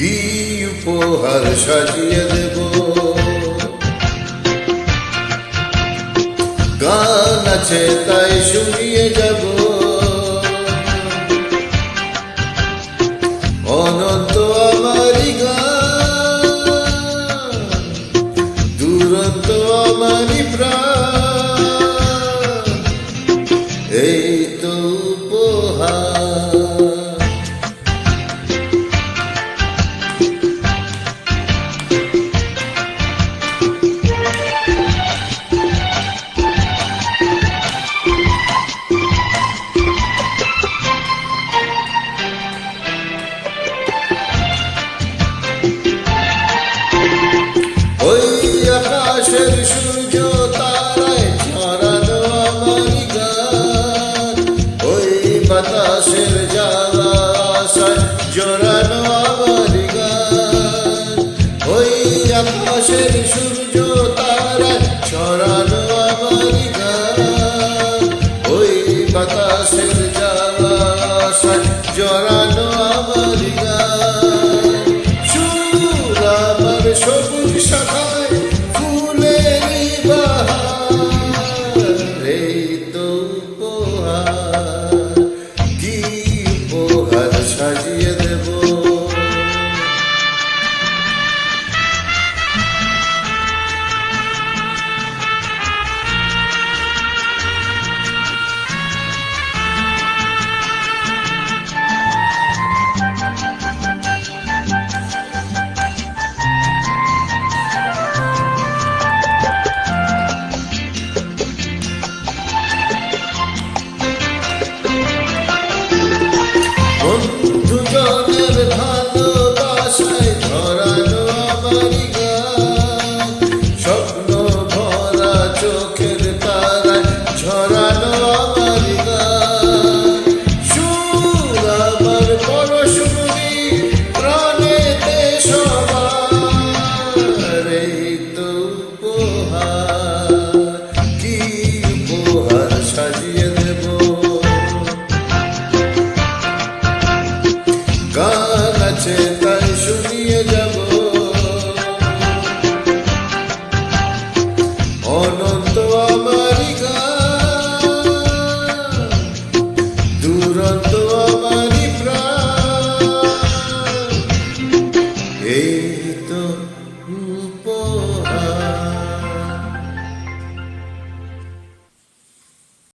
উপহার সাজিয়ে দেব? গান আছে, তাই শুনিয়ে যাব। অনন্ত আমারই গান, দুরন্ত আমারই প্রাণ। এই জোরালো আবার গান। ওই আকাশের সূর্য তারা ছড়ানো আবার গান। ওই বাতাসের যাওয়া জোরালো আবার Thank you.